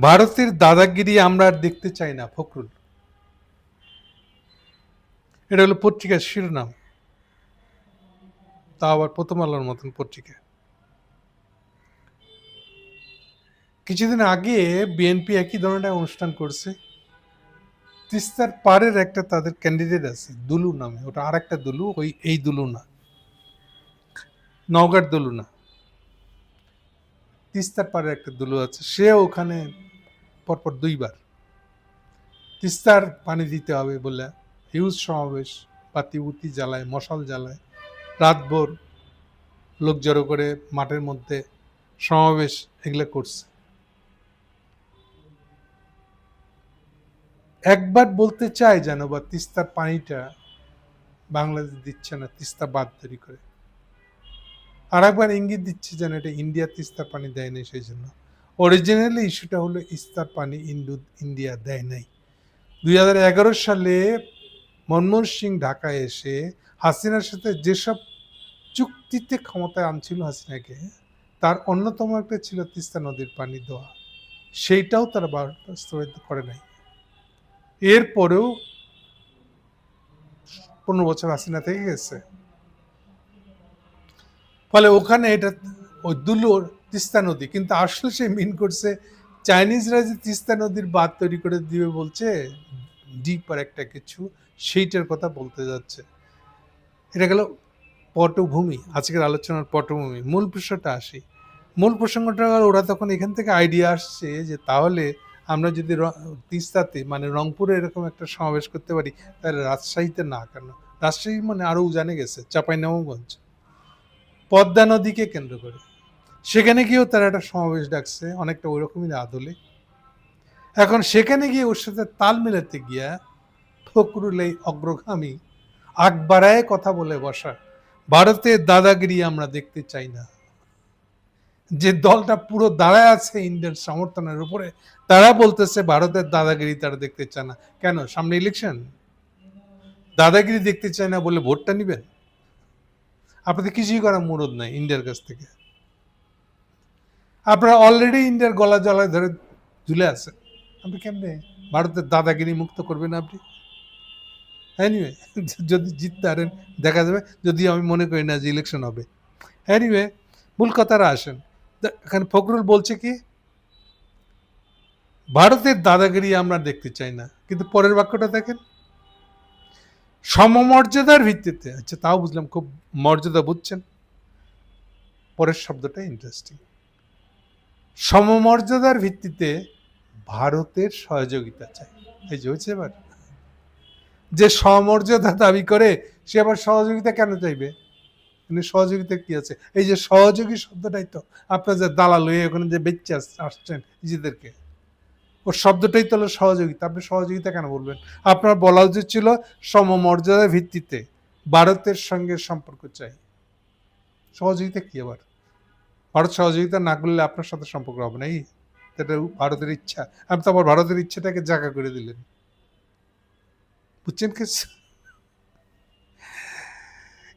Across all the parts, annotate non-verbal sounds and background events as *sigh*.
ভারতের দাদাগিরি আমরা আর দেখতে চাই না, ফখরুল। এটা হলো পত্রিকার শিরোনাম। তা আবার প্রথম আলোর মতন পত্রিকা। কিছুদিন আগে বিএনপি একই ধরনের অনুষ্ঠান করছে। তিস্তার পারের একটা তাদের ক্যান্ডিডেট আছে, দুলু নামে। ওটা আর একটা দুলু, ওই, এই দুলু না। নওগাঁর দুলু না। তিস্তার পারে একটা দুলু আছে। সে ওখানে পরপর দুইবার। তিস্তার পানি দিতে হবে বলে হিউজ সমাবেশ, বাতি উতি জ্বালায়, মশাল জ্বালায়। রাতভর লোক জড়ো করে মাঠের মধ্যে সমাবেশ এগুলো করছে। একবার বলতে চায় যেন বা তিস্তার পানিটা বাংলাদেশ দিচ্ছে না, তিস্তা বাদ তৈরি করে। আর একবার ইঙ্গিত দিচ্ছে যেন এটা ইন্ডিয়া তিস্তার পানি দেয়নি সেই জন্য। অরিজিনালি ইস্যুটা হলো ইস্তার পানি ইন্দু, ইন্ডিয়া দেয় নাই। দুই হাজার এগারো সালে মনমোহন সিং ঢাকায় এসে হাসিনার সাথে যেসব চুক্তিতে ক্ষমতায় আনছিল হাসিনাকে, তার অন্যতম একটা ছিল তিস্তা নদীর পানি দেওয়া সেইটাও তারা বাস্তবায়িত করে নাই। এরপরেও পনেরো বছর হাসিনা থেকে গেছে। ফলে ওখানে এটা, ওই দুলুর তিস্তা নদী, কিন্তু আসলে সে মিন করছে চাইনিজরা যে তিস্তা নদীর বাঁধ তৈরি করে দিবে বলছে ডিপ আর একটা কিছু, সেইটার কথা বলতে যাচ্ছে। এটা গেল পটভূমি, আজকের আলোচনার পটভূমি। মূল প্রশ্নটা আসি। মূল প্রসঙ্গটা ওরা তখন এখান থেকে আইডিয়া আসছে যে তাহলে আমরা যদি তিস্তাতে মানে রংপুরে এরকম একটা সমাবেশ করতে পারি, তাহলে রাজশাহীতে না কেন? রাজশাহী মানে আরও উজানে গেছে, চাঁপাইনবাবগঞ্জ। পদ্মা নদীকে কেন্দ্র করে। সেখানে গিয়েও তারা একটা সমাবেশ ডাকছে, অনেকটা ওই রকমই আদলে। এখন সেখানে গিয়ে ওর সাথে তাল মেলাতে গিয়া ফকরুল এই অগ্রগামী আকবারায় কথা বলে বসা ভারতের দাদাগিরি আমরা দেখতে চাই না। যে দলটা পুরো দাঁড়ায় আছে ইন্ডিয়ার সমর্থনের উপরে, তারা বলতেছে, ভারতের দাদাগিরি তারা দেখতে চায় না। কেন? সামনে ইলেকশন দাদাগিরি দেখতে চায় না বলে ভোটটা নিবেন? আপনাদের কিছুই করার মুরদ নাই ইন্ডিয়ার কাছ থেকে। আপনারা অলরেডি ইন্ডিয়ার গলা জলায় ধরে ঝুলে আছে আপনি কেমনে? ভারতের দাদাগিরি মুক্ত করবেন আপনি? এনিওয়ে *laughs* যদি জিততে পারেন দেখা যাবে। যদি আমি মনে করি না যে ইলেকশন হবে। এনিওয়ে মূল কথারা আসেন। এখানে ফখরুল বলছে কি, ভারতের দাদাগিরি আমরা দেখতে চাই না, কিন্তু পরের বাক্যটা দেখেন। সমমর্যাদার ভিত্তিতে আচ্ছা তাও বুঝলাম, খুব মর্যাদা বুঝছেন। পরের শব্দটা ইন্টারেস্টিং সমমর্যাদার ভিত্তিতে ভারতের সহযোগিতা চাই। এই যে হয়েছে এবার। যে সমমর্যাদা দাবি করে, সে আবার সহযোগিতা কেন চাইবে? মানে সহযোগিতা কি আছে? এই যে সহযোগী শব্দটাই তো। আপনার যে দালাল হয়ে ওখানে যে বেচে আস- আসছেন নিজেদেরকে, ওর শব্দটাই তো হলো সহযোগিতা। আপনি সহযোগিতা কেন বলবেন? আপনার বলা উচিত ছিল সমমর্যাদার ভিত্তিতে ভারতের সঙ্গে সম্পর্ক চাই। সহযোগিতা কি আবার? ভারত সহযোগিতা না করলে আপনার সাথে সম্পর্ক হবে না, এই এটা ভারতের ইচ্ছা। আপনি তো আবার ভারতের ইচ্ছাটাকে জায়গা করে দিলেন। বুঝছেন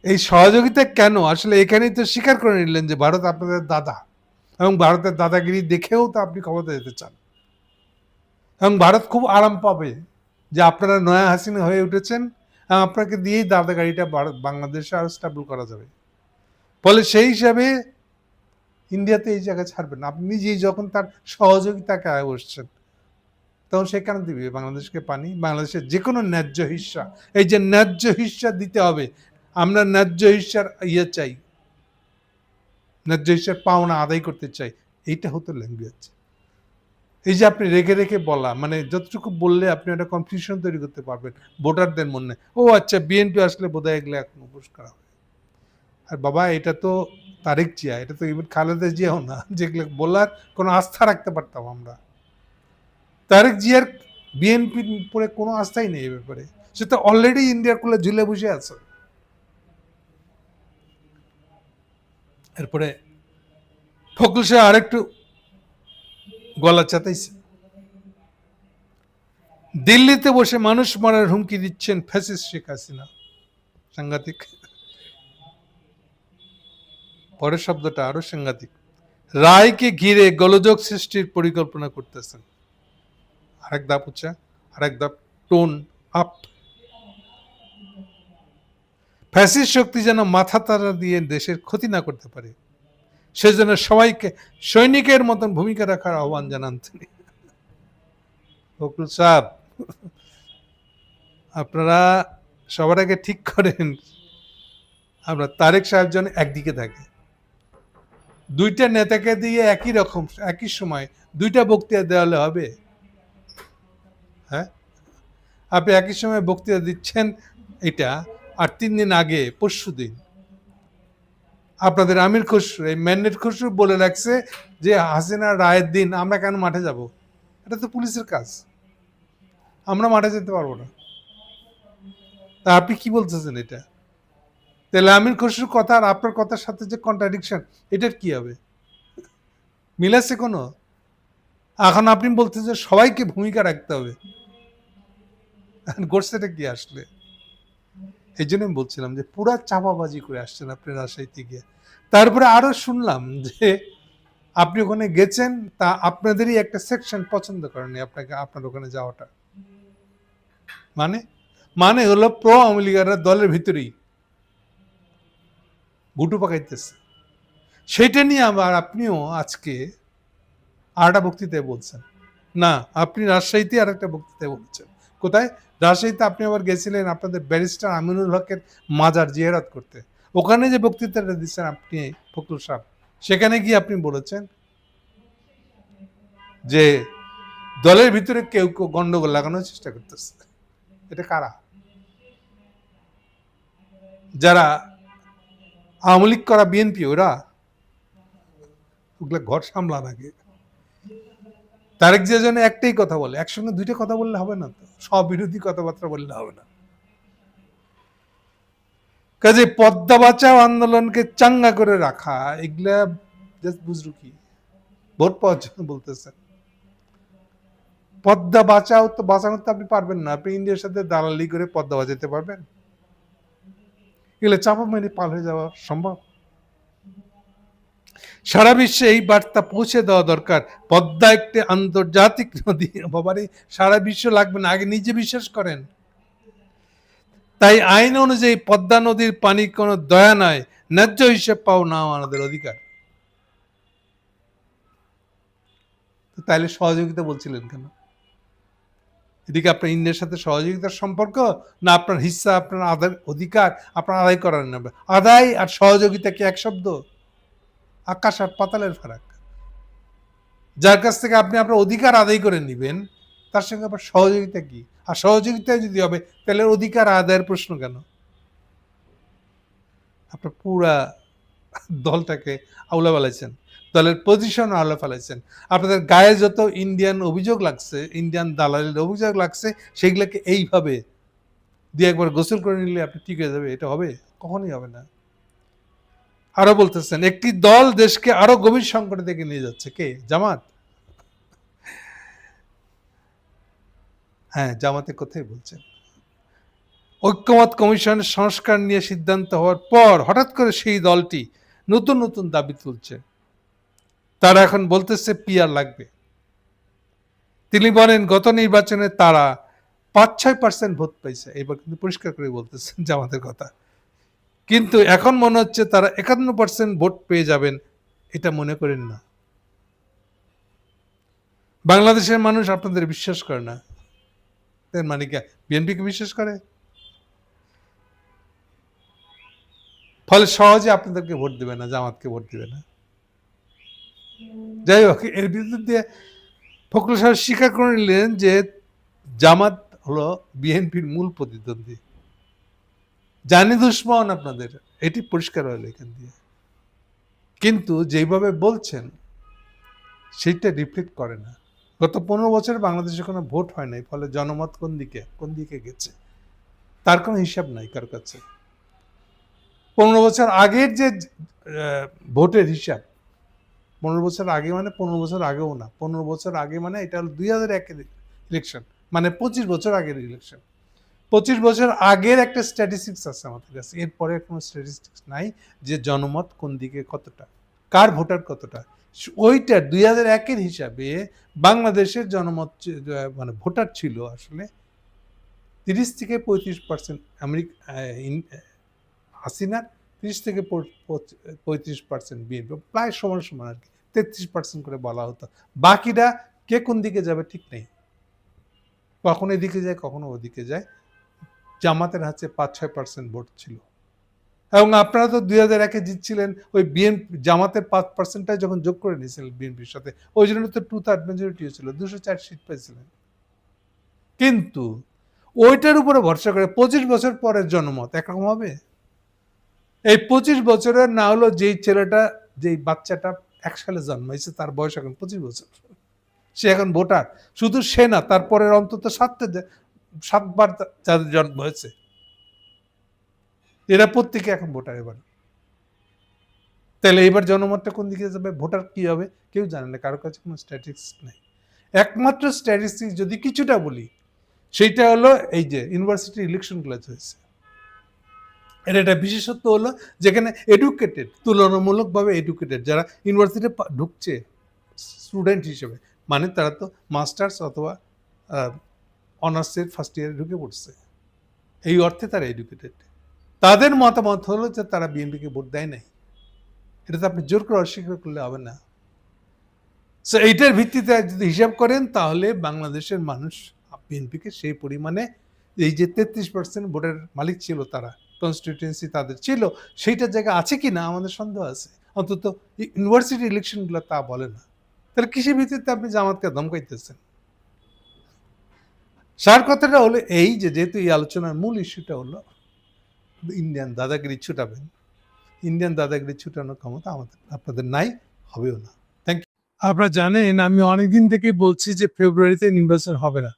এই সহযোগিতা কেন? আসলে এখানেই তো স্বীকার করে নিলেন যে ভারত আপনাদের দাদা এবং ভারতের দাদাগিরি দেখেও তো আপনি ক্ষমতা যেতে চান। এবং ভারত খুব আরাম পাবে যে আপনারা নয়া হাসিনা হয়ে উঠেছেন আপনাকে দিয়েই দাদাগাড়িটা বাংলাদেশে আরও স্টেবল করা যাবে। ফলে সেই হিসাবে ইন্ডিয়াতে এই জায়গা ছাড়বেন আপনি নিজেই যখন তার সহযোগিতাকে বসছেন তখন সে কেন দিবে? বাংলাদেশকে পানি, বাংলাদেশের যে কোনো ন্যায্য হিস্সা। এই যে ন্যায্য হিস্সা দিতে হবে, আমরা ন্যায্য হিস্সার ইয়ে চাই, ন্যায্য হিস্সার পাওনা আদায় করতে চাই, এইটা হতো ল্যাঙ্গুয়েজ। এই যে আপনি রেখে রেখে বলা মানে যতটুকু বললে আপনি একটা কনফিউশন তৈরি করতে পারবেন, ভোটারদের মনে। ও আচ্ছা বিএনপি আসলে বোধহয় এগুলো এখন উপোস করা হবে। আর বাবা, এটা তো তারেক জিয়া, এটা তো ইভেন খালেদা জিয়াও না। *laughs* যেগুলো বলার কোনো আস্থা রাখতে পারতাম আমরা। তারেক জিয়ার বিএনপির উপরে কোনো আস্থাই নেই এ ব্যাপারে। সে তো অলরেডি ইন্ডিয়ার কোলে ঝুলে বসে আছে। এরপরে ফকরুল সাহেব আরেকটু গলা চাতাইছে। দিল্লিতে বসে মানুষ মারার হুমকি দিচ্ছেন ফ্যাসিস্ট শেখ হাসিনা। সাংঘাতিক। পরের শব্দটা আরও সাংঘাতিক। রায়কে ঘিরে গোলযোগ সৃষ্টির পরিকল্পনা করতেছেন। আরেক ধাপ হচ্ছে, আরেক ধাপ টোন আপ। ফ্যাসিস্ট শক্তি যেন মাথা তারা দিয়ে দেশের ক্ষতি না করতে পারে, সেজন্য সবাইকে সৈনিকের মতন ভূমিকা রাখার আহ্বান জানান তিনি। সাহেব, আপনারা সবার আগে ঠিক করেন, আমরা তারেক সাহেব যেন একদিকে থাকে। দুইটা নেতাকে দিয়ে একই রকম, একই সময় দুইটা বক্তৃতা দেওয়ালে হবে? হ্যাঁ? আপনি একই সময় বক্তৃতা দিচ্ছেন এটা আর তিন দিন আগে, পরশু দিন। আপনাদের আমির খসরু, এই ম্যান্ডেট খসরু বলে রাখছে যে হাসিনা রায়ের দিন আমরা কেন মাঠে যাব? এটা তো পুলিশের কাজ। আমরা মাঠে যেতে পারব না। তা আপনি কি বলতেছেন এটা? তাহলে আমির খসরুর কথা আর আপনার কথার সাথে যে কন্ট্রাডিকশন এটার কি হবে? মিলাচ্ছে কোনো? এখন আপনি বলতেছেন যে সবাইকে ভূমিকা রাখতে হবে। গোডসেটা কি আসলে? এই জন্য আমি বলছিলাম যে পুরা চাপাবাজি করে আসছেন আপনি রাজশাহীতে গিয়ে তারপরে আরও শুনলাম যে আপনি ওখানে গেছেন, তা আপনাদেরই একটা সেকশন পছন্দ করেনি আপনাকে, আপনার ওখানে যাওয়াটা। মানে? মানে হলো প্রো আওয়ামী লীগাররা দলের ভিতরেই। গুটু পাকাইতেছে। সেটা নিয়ে আবার আপনিও আজকে আরেকটা বক্তৃতায় বলছেন। না, আপনি রাজশাহীতে আর একটা বক্তৃতায় বলছেন। কোথায়? রাজশাহীতে আপনি আবার গেছিলেন আপনাদের ব্যারিস্টার আমিনুল হকের মাজার জিয়ারাত করতে। ওখানে যে বক্তৃতাটা দিচ্ছেন আপনি, ফখরুল সাহেব, সেখানে গিয়ে আপনি বলেছেন যে দলের ভিতরে কেউ কেউ গন্ডগোল লাগানোর চেষ্টা করতেছে। এটা কারা? যারা আওয়ামী লীগ করা বিএনপি, ওরা? ওগুলো ঘর সামলান আগে। তারেক যে জন্য একটাই কথা বলে, একসঙ্গে দুইটা কথা বললে হবে না তো? সব বিরোধী কথাবার্তা বললে হবে না। কাজে পদ্মা বাঁচাও আন্দোলনকে চাঙ্গা করে রাখা, এগুলা জাস্ট বুঝরু কি ভোট পাওয়ার জন্য বলতেছেন পদ্মা বাঁচাও তো বাঁচানো তো আপনি পারবেন না। আপনি ইন্ডিয়ার সাথে দালালি করে পদ্মা বাঁচাতে পারবেন? এগুলো চাপা মেরে পার হয়ে যাওয়া সম্ভব? সারা বিশ্বে এই বার্তা পৌঁছে দেওয়া দরকার। পদ্মা একটি আন্তর্জাতিক নদী। বাবারে সারা বিশ্ব লাগবে না, আগে নিজে বিশ্বাস করেন। তাই আইন অনুযায়ী পদ্মা নদীর পানি কোনো দয়া নয়, ন্যায্য হিসেব পাও না আমাদের অধিকার। তাইলে সহযোগিতা বলছিলেন কেন? এদিকে আপনার ইন্ডিয়ার সাথে সহযোগিতার সম্পর্ক, না আপনার হিস্সা আপনার আদায় অধিকার, আপনার আদায় করার নেবে আদায় আর সহযোগিতা কি এক শব্দ? আকাশ আর পাতালের ফারাক। যার কাছ থেকে আপনি আপনার অধিকার আদায় করে নেবেন, তার সঙ্গে আবার সহযোগিতা কি? আর সহযোগিতা যদি হবে, তাহলে অধিকার আদায়ের প্রশ্ন কেন? আপনার পুরা দলটাকে আউলা ফেলাইছেন দলের পজিশন আউলা ফেলাইছেন। আপনাদের গায়ে যত ইন্ডিয়ান অভিযোগ লাগছে ইন্ডিয়ান দালালের অভিযোগ লাগছে, সেগুলোকে এইভাবে দিয়ে একবার গোসল করে নিলে আপনি ঠিক হয়ে যাবে, এটা হবে? কখনই হবে না। আরও বলতেছেন, একটি দল দেশকে আরও গভীর সংকটে থেকে নিয়ে যাচ্ছে। কে? জামাত? হ্যাঁ জামাতে কোথায় বলছেন। ঐক্যমত কমিশনের সংস্কার নিয়ে সিদ্ধান্ত হওয়ার পর হঠাৎ করে সেই দলটি নতুন নতুন দাবি তুলছে। তারা এখন বলতেছে পিয়ার লাগবে। তিনি বলেন, গত নির্বাচনে তারা পাঁচ ছয় পার্সেন্ট ভোট পাইছে। এবার কিন্তু পরিষ্কার করে বলতেছেন জামাতের কথা। কিন্তু এখন মনে হচ্ছে তারা একান্ন পার্সেন্ট ভোট পেয়ে যাবেন, এটা মনে করেন না। বাংলাদেশের মানুষ আপনাদের বিশ্বাস করে না। মানে কি? বিএনপিকে বিশ্বাস করে? ফলে সহজে আপনাদেরকে ভোট দেবে না, জামাতকে ভোট দেবে না। যাই হোক এর বিরুদ্ধে ফখরুল সাহেব স্বীকার করে নিলেন যে জামাত হলো বিএনপির মূল প্রতিদ্বন্দ্বী। জানি দুশ্মন আপনাদের, এটি পরিষ্কার হলো এখান দিয়ে। কিন্তু যেভাবে বলছেন, সেইটা রিফ্লেক্ট করে না। গত পনেরো বছরে বাংলাদেশে কোনো ভোট হয় নাই, ফলে জনমত কোন দিকে কোন দিকে গেছে? তার কোনো হিসাব নাই কার কাছে। পনেরো বছর আগের যে ভোটের হিসাব পনেরো বছর আগে মানে পনেরো বছর আগেও না। পনেরো বছর আগে মানে এটা হলো দুই হাজার একের ইলেকশন মানে পঁচিশ বছর আগের ইলেকশন পঁচিশ বছর আগের একটা স্ট্যাটিস্টিক্স আছে আমাদের কাছে। এরপরে কোনো স্ট্যাটিস্টিক্স নাই যে জনমত কোন দিকে কতটা, কার ভোটার কতটা। ওইটা দুই হাজার একের হিসাবে বাংলাদেশের জনমত মানে ভোটার ছিল আসলে তিরিশ থেকে পঁয়ত্রিশ পার্সেন্ট আমেরিকা হাসিনার তিরিশ থেকে পঁয়ত্রিশ পার্সেন্ট বিএনপি প্রায় সমান সমান আর কি। তেত্রিশ পার্সেন্ট করে বলা হতো। বাকিরা কে কোন দিকে যাবে ঠিক নেই। কখনো এদিকে যায়, কখনো ওদিকে যায়। জামাতের হাতে পাঁচ ছয় পার্সেন্ট ভোট ছিল। এবং আপনারা তো দুই হাজার একে জিতছিলেন, ওই বিএনপি জামাতের পাঁচ পার্সেন্টটাই যখন যোগ করে নিয়েছিলেন বিএনপির সাথে, ওই জন্য তো টু থার্ড মেজরিটিও ছিল, দুশো চার সিট পেয়েছিলেন। কিন্তু, ওইটার উপরে ভরসা করে পঁচিশ বছর পরের জনমত একরকম হবে? এই পঁচিশ বছরের না হলো যেই ছেলেটা, যেই বাচ্চাটা এক সালে জন্মাইছে, তার বয়স এখন পঁচিশ বছর। সে এখন ভোটার। শুধু সে না, তারপরের অন্তত সাতটা সাতবার যাদের জন্ম হয়েছে। এরা প্রত্যেকে এখন ভোটার এবার। তাহলে এবার জনমতটা কোন দিকে যাবে? ভোটার কি হবে? কেউ জানে না, কারও কাছে কোনো স্ট্যাটিস্টিক্স নেই। একমাত্র স্ট্যাটিস্টিক্স যদি কিছুটা বলি, সেইটা হলো এই যে ইউনিভার্সিটি ইলেকশনগুলো হয়েছে। এর একটা বিশেষত্ব হলো যেখানে এডুকেটেড তুলনামূলকভাবে এডুকেটেড যারা ইউনিভার্সিটিতে ঢুকছে স্টুডেন্ট হিসেবে মানে তারা তো মাস্টার্স অথবা অনার্সের ফার্স্ট ইয়ারে ঢুকে পড়ছে। এই অর্থে তারা এডুকেটেড তাদের মতামত হলো যে তারা বিএনপিকে ভোট দেয় নাই। এটা তো আপনি জোর করে অস্বীকার করলে হবে না। সো এইটার ভিত্তিতে যদি হিসাব করেন, তাহলে বাংলাদেশের মানুষ বিএনপিকে সেই পরিমাণে, এই যে তেত্রিশ পার্সেন্ট ভোটের মালিক ছিল তারা কনস্টিটিউয়েন্সি তাদের ছিল, সেইটার জায়গা আছে কি না আমাদের সন্দেহ আছে। অন্তত ইউনিভার্সিটি ইলেকশনগুলো তা বলে না। তাহলে কৃষি ভিত্তিতে আপনি জামাতকে ধমকাইতেছেন। সার কথাটা হলো এই যে, যেহেতু এই আলোচনার মূল ইস্যুটা হলো ইন্ডিয়ান দাদাগিরি ছুটাবেন। ইন্ডিয়ান দাদাগিরি ছুটানোর ক্ষমতা আমাদের, আপনাদের নাই, হবেও না। থ্যাংক ইউ আপনারা জানেন, আমি অনেকদিন থেকে বলছি যে ফেব্রুয়ারিতে নির্বাচন হবে না।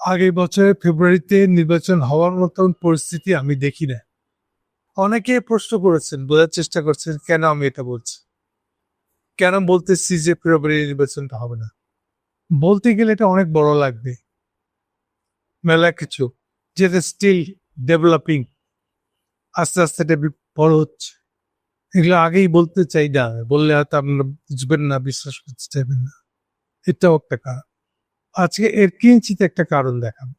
আগের বছরের ফেব্রুয়ারিতে নির্বাচন হওয়ার মতন পরিস্থিতি আমি দেখি না অনেকে প্রশ্ন করেছেন, বোঝার চেষ্টা করছেন, কেন আমি এটা বলছি? কেন বলতেছি যে ফেব্রুয়ারি নির্বাচনটা হবে না? বলতে গেলে এটা অনেক বড় লাগবে। মেলা কিছু, যেটা স্টিল ডেভেলপিং আস্তে আস্তে এটা বড় হচ্ছে। এগুলো আগেই বলতে চাই না, বললে হয়তো আপনারা বুঝবেন না, বিশ্বাস করতে চাইবেন না। এটাও একটা কারণ। আজকে এর কিঞ্চিত একটা কারণ দেখাবো।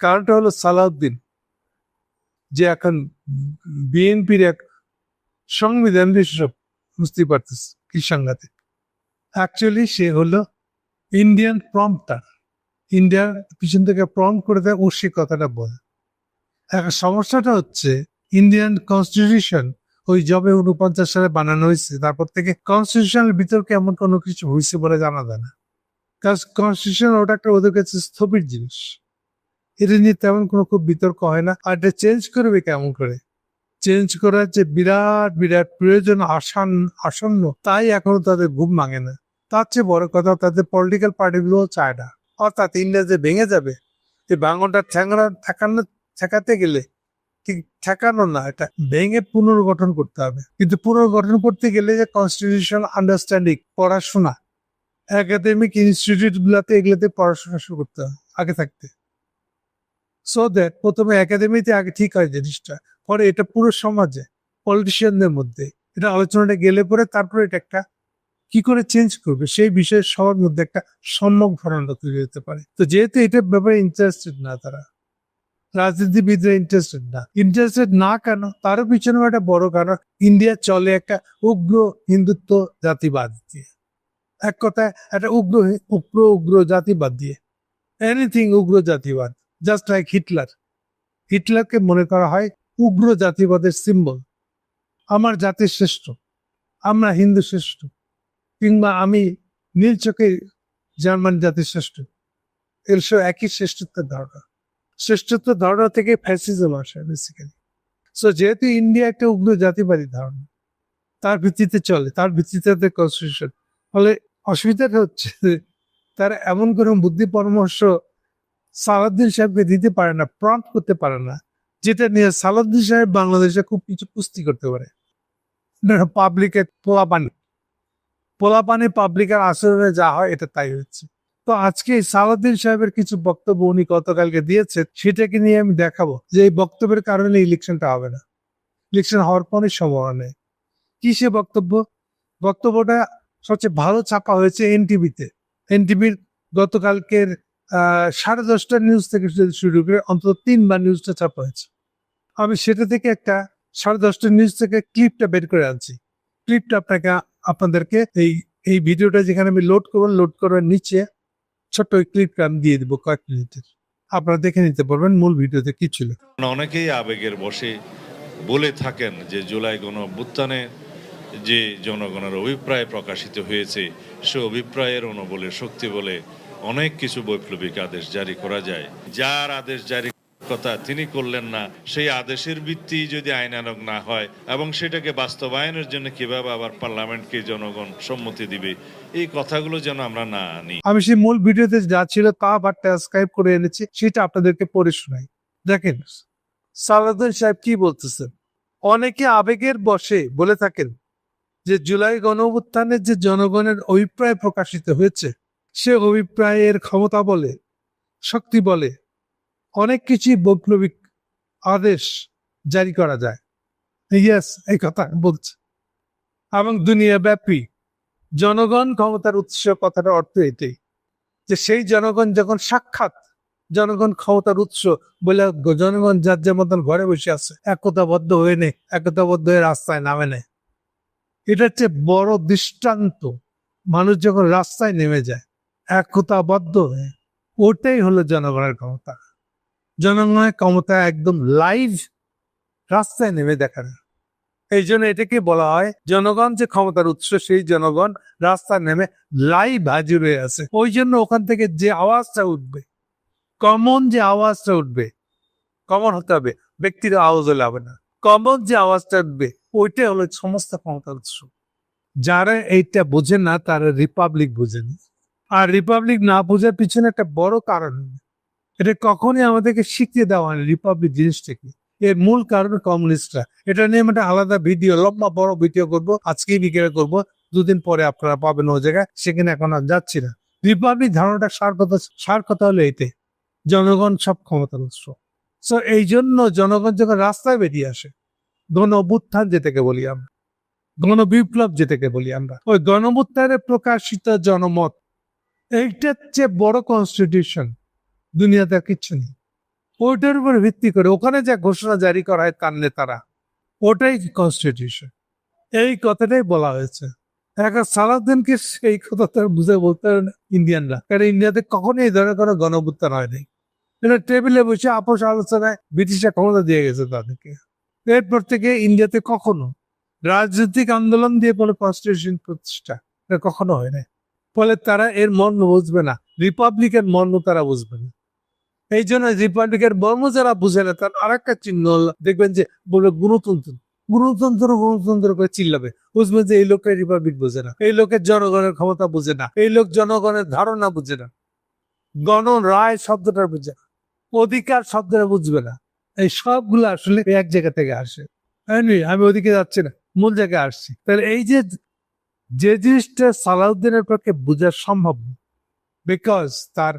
কারণটা হলো সালাউদ্দিন, যে এখন বিএনপির এক সংবিধান বিশেষক বুঝতে পারতেছে কি সাংঘাতিক। অ্যাকচুয়ালি সে হলো ইন্ডিয়ান প্রম্পটার ইন্ডিয়ার পিছন থেকে প্রম্প করে দেয়, ও সে কথাটা বলে। এখন সমস্যাটা হচ্ছে ইন্ডিয়ান কনস্টিটিউশন ওই জবে উনপঞ্চাশ সালে বানানো হয়েছে, তারপর থেকে কনস্টিটিউশনের বিতর্কে এমন কোনো কিছু হয়েছে বলে জানা যায় না। কারণ কনস্টিটিউশন ওটা একটা ওদের কাছে স্থবির জিনিস। এটা নিয়ে তেমন কোনো খুব বিতর্ক হয় না। আর এটা চেঞ্জ করবে কেমন করে? চেঞ্জ করার যে বিরাট বিরাট প্রয়োজন, আসান, আসন্ন, তাই এখনও তাদের ঘুম ভাঙে না। তার চেয়ে বড় কথা তাদের পলিটিক্যাল পার্টিগুলো চায় না। অর্থাৎ ইন্ডিয়া যে ভেঙে যাবে এই বাঙনটা ঠ্যাংরা ঠেকানো, ঠেকাতে গেলে ঠিক ঠেকানো না, এটা ভেঙে পুনর্গঠন করতে হবে। কিন্তু পুনর্গঠন করতে গেলে যে কনস্টিটিউশন আন্ডারস্ট্যান্ডিং পড়াশোনা একাডেমিক ইনস্টিটিউট গুলাতে এগুলোতে পড়াশোনা শুরু করতে আগে থাকতে। সো দ্যাট প্রথমে একাডেমিতে আগে ঠিক হয় জিনিসটা, পরে এটা পুরো সমাজে পলিটিশিয়ানদের মধ্যে। এটা আলোচনাটা গেলে পরে তারপরে এটা একটা কি করে চেঞ্জ করবে, সেই বিষয়ে সবার মধ্যে একটা সম্যক ধারণা তৈরি হতে পারে। তো যেহেতু এটার ব্যাপারে ইন্টারেস্টেড না তারা, রাজনীতিবিদরা ইন্টারেস্টেড না। ইন্টারেস্টেড না কেন? তারও পিছনে একটা বড় কারণ ইন্ডিয়া চলে একটা উগ্র হিন্দুত্ব জাতিবাদ দিয়ে এক কথায় একটা উগ্র উগ্র উগ্র জাতিবাদ দিয়ে। এনিথিং উগ্র জাতিবাদ জাস্ট লাইক হিটলার হিটলারকে মনে করা হয় উগ্র জাতিবাদের সিম্বল আমার জাতির শ্রেষ্ঠ, আমরা হিন্দু শ্রেষ্ঠ, কিংবা আমি নীল চোখে জার্মান জাতির শ্রেষ্ঠ। এর সব একই শ্রেষ্ঠত্বের ধারণা। শ্রেষ্ঠত্ব ধারণা থেকে ফ্যাসিজম আসে বেসিক্যালি সো যেহেতু ইন্ডিয়া একটা উগ্র জাতিবাদী ধারণা, তার ভিত্তিতে চলে, তার ভিত্তিতে কনস্টিটিউশন ফলে অসুবিধাটা হচ্ছে তারা এমন কোনো বুদ্ধি পরামর্শ সালাদ্দিন সাহেবকে দিতে পারে না প্রম্পট করতে পারে না, যেটা নিয়ে সালাদ্দিন সাহেব বাংলাদেশে খুব কিছু কুস্তি করতে পারে। পাবলিকের পোলাপানি পোলাপানি পাবলিকের আচরণে যা হয় এটা তাই হচ্ছে। তো আজকে এই সালাউদ্দিন সাহেবের কিছু বক্তব্য উনি গতকালকে দিয়েছে সেটাকে নিয়ে আমি দেখাবো যে এই বক্তব্যের কারণে ইলেকশনটা হবে না। ইলেকশন হওয়ার কোনো সম্ভাবনা নেই। কি সে বক্তব্য? বক্তব্যটা সবচেয়ে ভালো ছাপা হয়েছে এনটিভিতে এনটিভির গতকালকের সাড়ে দশটা নিউজ থেকে শুরু করে অন্তত তিনবার নিউজটা ছাপা হয়েছে। আমি সেটা থেকে একটা সাড়ে দশটা নিউজ থেকে ক্লিপটা বের করে আনছি। ক্লিপটা আপনাকে, আপনাদেরকে এই এই ভিডিওটা যেখানে আমি লোড করব লোড করার নিচে ছোট্ট ওই ক্লিপটা আমি দিয়ে দেবো কয়েক মিনিটের। আপনারা দেখে নিতে পারবেন মূল ভিডিওতে কি ছিল। অনেকেই আবেগের বসে বলে থাকেন যে জুলাই গণ অভ্যুত্থানে যে জনগণের অভিপ্রায় প্রকাশিত হয়েছে, সে অভিপ্রায়ের অনুবলে শক্তি বলে অনেক কিছু বৈপ্লবিক আদেশ জারি করা যায়। যার আদেশ জারি কথা তিনি করলেন না, সেই আদেশের ভিত্তি যদি আইনানক না হয় এবং সেটাকে বাস্তবায়নের জন্য কীভাবে আবার পার্লামেন্টকে জনগণ সম্মতি দিবে, এই কথাগুলো যেন আমরা না আনি। আমি সেই মূল ভিডিওতে যা ছিল তা আবার ট্রান্সক্রাইব করে এনেছি, সেটা আপনাদেরকে পড়ে শোনাই। দেখেন, সালাউদ্দিন সাহেব কি বলতেছেন? অনেকে আবেগের বসে বলে থাকেন যে জুলাই গণ যে জনগণের অভিপ্রায় প্রকাশিত হয়েছে, সে অভিপ্রায়ের ক্ষমতা বলে, শক্তি বলে, অনেক কিছুই বৈপ্লবিক আদেশ জারি করা যায়। ইয়েস এই কথা বলছে। এবং দুনিয়া ব্যাপী জনগণ ক্ষমতার উৎস কথাটা অর্থ এটাই, যে সেই জনগণ যখন সাক্ষাৎ, জনগণ ক্ষমতার উৎস বলে জনগণ যার যার মতন ঘরে বসে আছে, একতাবদ্ধ হয়ে নেই, একতাবদ্ধ হয়ে রাস্তায় নামে নেয় এটা হচ্ছে বড় দৃষ্টান্ত। মানুষ যখন রাস্তায় নেমে যায়, একতাবদ্ধ হয়ে, ওটাই হলো জনগণের ক্ষমতা। জনগণের ক্ষমতা একদম লাইভ রাস্তায় নেমে দেখানো এই জন্য এটাকে বলা হয়, জনগণ যে ক্ষমতার উৎস, সেই জনগণ রাস্তায় নেমে লাইভ হাজির হয়ে আছে। ওই জন্য ওখান থেকে যে আওয়াজটা উঠবে কমন যে আওয়াজটা উঠবে কমন হতে হবে, ব্যক্তির আওয়াজ হলে হবে না। কমন যে আওয়াজটা উঠবে ওইটাই হলো সমস্ত ক্ষমতার উৎস। যারা এইটা বোঝে না, তারা রিপাবলিক বোঝেন আর রিপাবলিক না বোঝার পিছনে একটা বড় কারণ এটা কখনই আমাদেরকে শিখিয়ে দেওয়া হয়নি রিপাবলিক জিনিসটা কি এর মূল কারণ কমিউনিস্টরা। এটা নিয়ে একটা আলাদা ভিডিও, লম্বা বড় ভিডিও করব, আজকেই বিকেলে করব। দুদিন পরে আপনারা পাবেন ওই জায়গায়। সেখানে এখন আর যাচ্ছি না। রিপাবলিক ধারণাটা সার কথা সার কথা হলো এতে জনগণ সব ক্ষমতার উৎস। সো এই জন্য জনগণ যখন রাস্তায় বেরিয়ে আসে গণ অভ্যুত্থান যেটাকে বলি আমরা। গণ বিপ্লব যেটাকে বলি আমরা। ওই গণভুত্থানের প্রকাশিত জনমত, এইটার চেয়ে বড় কনস্টিটিউশন দুনিয়াতে আর কিচ্ছু নেই। ওইটার উপর ভিত্তি করে ওখানে যা ঘোষণা জারি করা হয় তার নেতারা, ওটাই কনস্টিটিউশন এই কথাটাই বলা হয়েছে। এখন সালাউদ্দিনকে সেই কথা তার বুঝে বলতে পারে না ইন্ডিয়ানরা। কারণ ইন্ডিয়াতে কখনো এই ধরনের কোনো গণভুত্থান হয়নি এটা টেবিলে বসে আপোষ আলোচনায় ব্রিটিশরা ক্ষমতা দিয়ে গেছে তাদেরকে। এরপর থেকে ইন্ডিয়াতে কখনো রাজনৈতিক আন্দোলন দিয়ে কোনো কনস্টিটিউশন প্রতিষ্ঠা কখনো হয় না ফলে তারা এর মর্ম বুঝবে না। রিপাবলিকের মর্ম তারা বুঝবে না। এই জন্য রিপাবলিকের মর্ম যারা বুঝে না, তার আর একটা চিহ্ন দেখবেন যে বলবে গণতন্ত্র। গণতন্ত্র গণতন্ত্র করে চিল্লাবে। বুঝবেন যে এই লোকের রিপাবলিক বোঝে না। এই লোকের জনগণের ক্ষমতা বুঝে না। এই লোক জনগণের ধারণা বুঝে না। গণ রায় শব্দটা বুঝে না। অধিকার শব্দটা বুঝবে না। এই সবগুলো আসলে এক জায়গা থেকে আসে। আমি ওদিকে যাচ্ছি না, মূল জায়গায় আসছি। তাহলে এই যে যে জিনিসটা সালাউদ্দিনের পক্ষে বোঝা সম্ভব বিকজ তার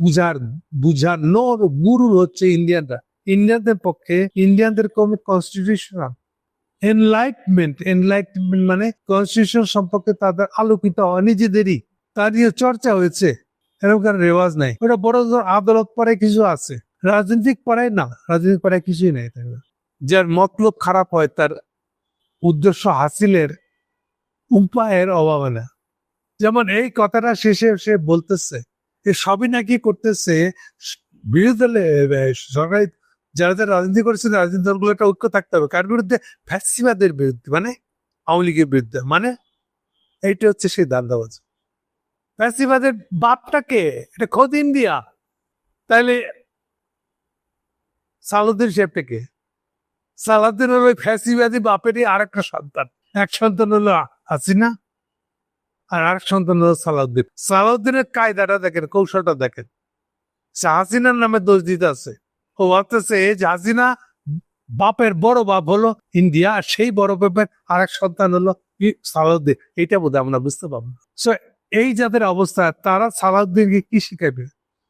বুঝার বুঝানোর গুরু হচ্ছে ইন্ডিয়ানরা। ইন্ডিয়ানদের পক্ষে ইন্ডিয়ানদের কমে কনস্টিটিউশনাল এনলাইটমেন্ট এনলাইটমেন্ট মানে কনস্টিটিউশন সম্পর্কে তাদের আলোকিত হওয়া, নিজেদেরই তা নিয়ে চর্চা হয়েছে। এরকম কারণ রেওয়াজ নাই। ওটা বড় আদালত পরে কিছু আছে। রাজনৈতিক পড়ায় না, রাজনৈতিক পড়ায় কিছুই নেই। যার মতলব খারাপ হয়, তার উদ্দেশ্য হাসিলের উপায়ের অভাবে না। যেমন এই কথাটা শেষে সে বলতেছে এ সবই নাকি করতেছে বিরোধী দলে সরকারি যারা যারা রাজনীতি করেছে রাজনীতি দলগুলো একটা ঐক্য থাকতে হবে। কার বিরুদ্ধে ফ্যাসিবাদের বিরুদ্ধে মানে আওয়ামী লীগের বিরুদ্ধে মানে এইটা হচ্ছে সেই দান্দাবাজ ফ্যাসিবাদের বাপটাকে, এটা খোদ ইন্ডিয়া তাইলে সালুদ্দিন সাহেবটাকে। সালাউদ্দিন হলো ফ্যাসিবাদী বাপেরই আর একটা সন্তান। এক সন্তান হলো হাসিনা আর আরেক সন্তান হলো সালাউদ্দিন। সালাউদ্দিনের কায়দাটা দেখেন কৌশলটা দেখেন। সে হাসিনার নামে দোষ দিতে আছে। ও ভাবতেছে যে হাসিনা বাপের বড় বাপ হলো ইন্ডিয়া আর সেই বড় বাপের আরেক সন্তান হলো সালাউদ্দিন। এইটা বোধহয় আমরা বুঝতে পারব So, এই যাদের অবস্থা তারা সালাউদ্দিনকে কি শিখাবে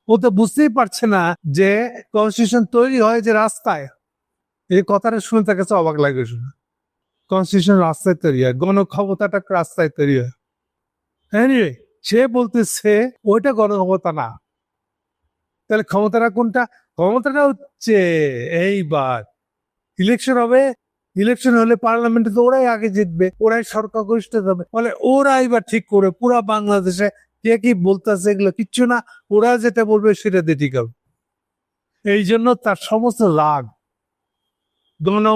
ও তো বুঝতেই পারছে না যে কনস্টিটিউশন তৈরি হয় যে রাস্তায়। এই কথাটা শুনে তার কাছে অবাক লাগে শুনে। কনস্টিটিউশন রাস্তায় তৈরি হয় গণক্ষমতাটা রাস্তায় তৈরি হয়। Anyway, সে বলতেছে ওইটা গণক্ষমতা না। তাহলে ক্ষমতাটা কোনটা? ক্ষমতাটা হচ্ছে এইবার ইলেকশন হবে। ইলেকশন হলে পার্লামেন্টে তো ওরাই আগে জিতবে ওরাই সরকার গরিষ্ঠ হবে। ফলে ওরা এবার ঠিক করে পুরা বাংলাদেশে কে কি বলতেছে এগুলো কিচ্ছু না, ওরা যেটা বলবে সেটা দিয়ে ঠিক হবে। এই জন্য তার সমস্ত রাগ, গণ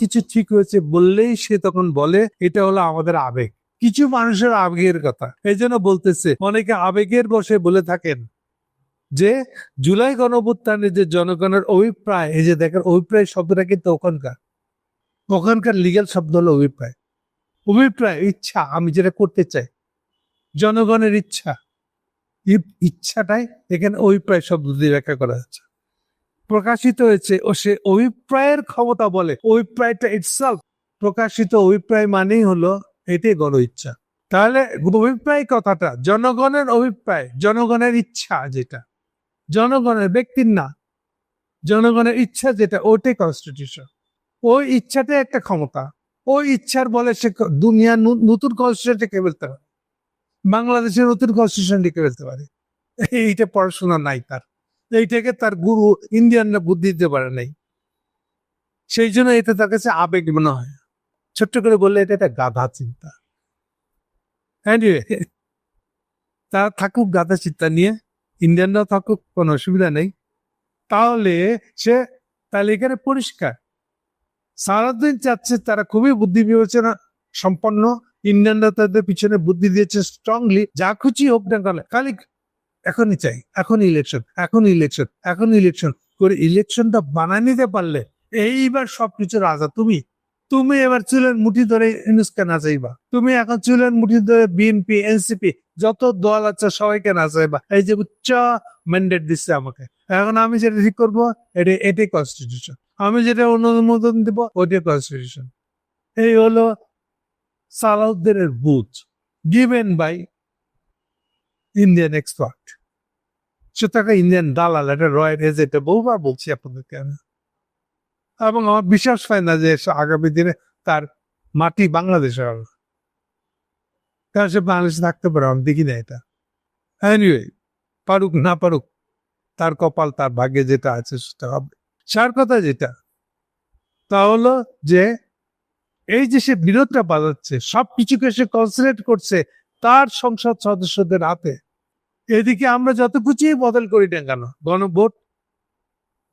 কিছু ঠিক হয়েছে বললেই সে তখন বলে, এটা হলো আমাদের আবেগ। কিছু মানুষের আবেগের কথা। এই জন্য বলতেছে, অনেকে আবেগের বসে বলে থাকেন যে, জুলাই গণঅভ্যুত্থানে যে জনগণের অভিপ্রায়, এই যে দেখেন, অভিপ্রায় শব্দটা কিন্তু ওখানকার। ওখানকার লিগ্যাল শব্দ হলো অভিপ্রায়। অভিপ্রায়, ইচ্ছা, আমি যেটা করতে চাই। জনগণের ইচ্ছা। ইচ্ছাটাই এখানে অভিপ্রায় শব্দ দিয়ে ব্যাখ্যা করা হচ্ছে। প্রকাশিত হয়েছে ও সে অভিপ্রায়ের ক্ষমতা বলে। অভিপ্রায়টা ইটসেলফ প্রকাশিত অভিপ্রায় মানেই হলো এটাই গণ ইচ্ছা। তাহলে অভিপ্রায় কথাটা, জনগণের অভিপ্রায়, জনগণের ইচ্ছা যেটা। জনগণের ব্যক্তির না, জনগণের ইচ্ছা যেটা, ওটাই কনস্টিটিউশন ওই ইচ্ছাটাই একটা ক্ষমতা। ওই ইচ্ছার বলে সে দুনিয়া নতুন কনস্টিটিউশন ফেলতে পারে বাংলাদেশের নতুন কনস্টিটিউশন লিখে ফেলতে পারে। এইটা পড়াশোনা নাই তার। এইটাকে তার গুরু ইন্ডিয়ানরা বুদ্ধি দিতে পারে নাই। সেই জন্য এটা তার কাছে আবেগ মনে হয়। ছোট্ট করে বললে এটা একটা গাধা চিন্তা। তারা থাকুক গাধা চিন্তা নিয়ে, ইন্ডিয়ানরাও থাকুক, কোনো অসুবিধা নেই। তাহলে সে তাহলে এখানে পরিষ্কার। সারাদিন চাচ্ছে তারা খুবই বুদ্ধি বিবেচনা সম্পন্ন। ইন্ডিয়ানরা তাদের পিছনে বুদ্ধি দিয়েছে স্ট্রংলি যা খুশি হোক না কেন, খালি এখনই চাই এখন ইলেকশন এখন ইলেকশন এখন ইলেকশন করে ইলেকশনটা বানায় নিতে পারলে এইবার সবকিছু রাজা, তুমি তুমি এবার চুলের মুঠি ধরে ইউনুসকে নাচাইবা, তুমি এখন চুলের মুঠি ধরে বিএনপি এনসিপি যত দল আছে সবাইকে নাচাইবা, এই যে উচ্চ ম্যান্ডেট দিচ্ছে আমাকে, এখন আমি যেটা ঠিক করব, এটা, এটাই কনস্টিটিউশন আমি যেটা অনুমোদন দিব, ওটাই কনস্টিটিউশন এই হলো সালাউদ্দিনের booth given by Indian expert. সে তাকে ইন্ডিয়ান দালাল এটা এজ এটা বহুবার বলছি আপনাদেরকে আমি। এবং আমার বিশ্বাস হয় না যে আগামী দিনে তার মাটি বাংলাদেশে হবে। কারণ সে বাংলাদেশে থাকতে পারে, আমি দেখি না এটা। এনিওয়ে পারুক না পারুক, তার কপাল, তার ভাগ্যে যেটা আছে সেটা হবে। সার কথা যেটা, তা হলো যে এই যে সে বিরোধটা বাজাচ্ছে সব কিছুকে সে কনসেন্ট্রেট করছে তার সংসদ সদস্যদের হাতে। এদিকে আমরা যত কিছুই বদল করি না কেন, গণভোট,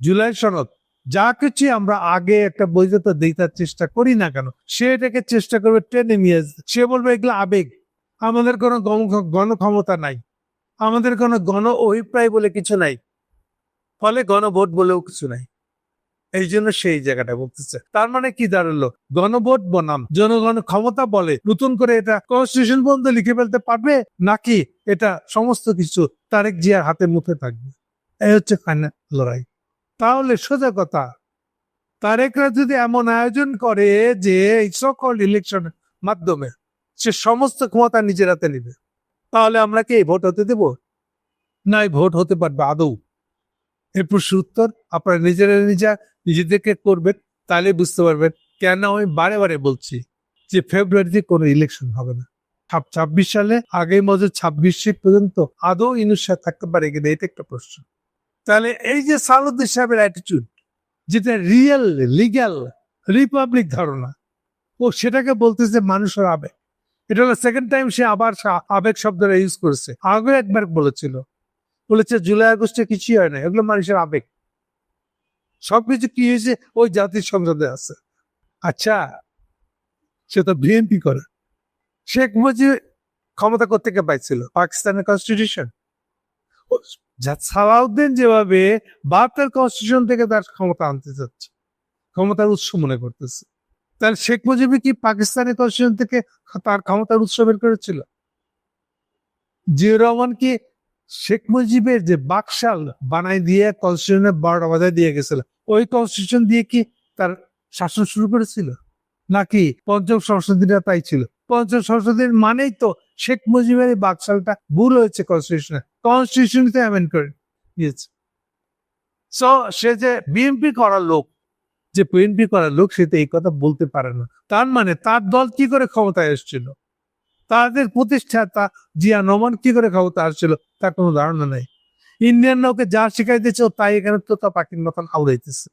জুলাই সনদ, যা কিছু আমরা আগে একটা বৈধতা দিতে চেষ্টা করি না কেন, সে এটাকে চেষ্টা করবে টেনে নিয়ে সে বলবে এগুলো আবেগ। আমাদের কোনো গণ- গণক্ষমতা নাই। আমাদের কোনো গণ অভিপ্রায় বলে কিছু নাই। ফলে গণভোট বলেও কিছু নাই। এই জন্য সেই জায়গাটা বলতেছে। তার মানে কি দাঁড়াল? গণভোট বনাম। জনগণ ক্ষমতা বলে নতুন করে এটা কনস্টিটিউশন পর্যন্ত লিখে ফেলতে পারবে? নাকি এটা সমস্ত কিছু তারেক জিয়ার হাতে মুখে থাকবে? এই হচ্ছে ফাইনাল লড়াই। তাহলে সোজা কথা, তারেকরা যদি এমন আয়োজন করে যে সকল ইলেকশনের মাধ্যমে সে সমস্ত ক্ষমতা নিজের হাতে নিবে, তাহলে আমরা কি ভোট হতে দেব? না, এই ভোট হতে পারবে আদৌ। এর প্রশ্ন উত্তর, আপনারা নিজেরা নিজা নিজেদেরকে করবেন, তাহলে বুঝতে পারবেন। কেন আমি বারে বারে বলছি যে ফেব্রুয়ারিতে কোনো ইলেকশন হবে না। ছাব্বিশ সালে আগামী বছর ছাব্বিশ পর্যন্ত আদৌ ইনুসার থাকতে পারে কিনা, এটা একটা প্রশ্ন। তাহলে এই যে সালুদ্দিন সাহেবের অ্যাটিটিউড যেটা রিয়েল লিগ্যাল রিপাবলিক ধারণা, ও সেটাকে বলতেছে মানুষের আবেগ। এটা হলো সেকেন্ড টাইম সে আবার আবেগ শব্দটা ইউজ করেছে। আগে একবার বলেছিল বলেছে, জুলাই আগস্টে কিছুই হয় না এগুলো মানুষের আবেগ। সবকিছু কি হয়েছে? ওই জাতির সংসদে আছে। আচ্ছা সে তো বিএনপি করে। শেখ মুজিব ক্ষমতা করতে কে পাইছিল? পাকিস্তানের কনস্টিটিউশন সালাউদ্দিন যেভাবে বাহাত্তর কনস্টিটিউশন থেকে তার ক্ষমতা আনতে চাচ্ছে, ক্ষমতার উৎস মনে করতেছে। তাহলে শেখ মুজিব কি পাকিস্তানের কনস্টিটিউশন থেকে তার ক্ষমতার উৎস বের করেছিল? জিয়া রহমান কি শেখ মুজিবের যে বাকশাল বানাই দিয়ে কনস্টিটিউশনের বারোটা বাজায় দিয়ে গেছিল, ওই কনস্টিটিউশন দিয়ে কি তার শাসন শুরু করেছিল? নাকি পঞ্চম সংশোধনীরা তাই ছিল? পঞ্চম সংশোধনী মানেই তো শেখ মুজিবের এই বাকশালটা ভুল হয়েছে কনস্টিটিউশনে কনস্টিটিউশনতে অ্যামেন্ড করে দিয়েছে। সো সে যে বিএনপি করার লোক, যে বিএনপি করার লোক, সে তো এই কথা বলতে পারে না। তার মানে তার দল কি করে ক্ষমতায় এসেছিল? তাদের প্রতিষ্ঠাতা জিয়া নমন কি করে ক্ষমতা আসছিল তার কোনো ধারণা নাই। ইন্ডিয়ানরা ওকে যা শিখাইতেছে ও তাই এখানে তো তা পাখির মতন আউড়াইতেছে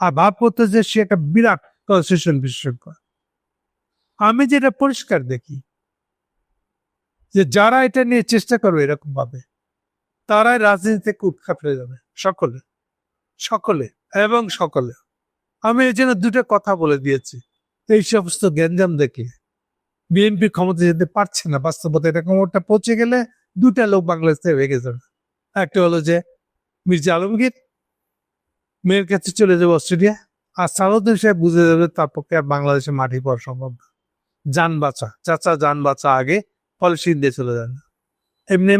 আর ভাব করতে যে সে একটা বিরাট কনস্টিটিউশন বিশেষজ্ঞ। আমি যেটা পরিষ্কার দেখি, যে যারা এটা নিয়ে চেষ্টা করবে এরকম ভাবে, তারাই রাজনীতিতে উৎখাত হয়ে যাবে। সকলে সকলে, এবং সকলে। আমি এই জন্য দুটো কথা বলে দিয়েছি। এই সমস্ত গ্যাঞ্জাম দেখে। বিএনপি ক্ষমতা যেতে পারছে না, বাস্তবতা এটা ক্ষমতা পৌঁছে গেলে দুটা লোক বাংলাদেশ থেকে গেছে। একটা হলো যে মির্জা আলমগীর মেয়ের কাছে চলে যাবে অস্ট্রেলিয়া, আর সালাউদ্দিন সাহেব বুঝে যাবে তার পক্ষে আর বাংলাদেশে মাটি পড়া সম্ভব না। যান বাঁচা, চাচা যান বাঁচা আগে, ফলে দিয়ে চলে যান। এমনি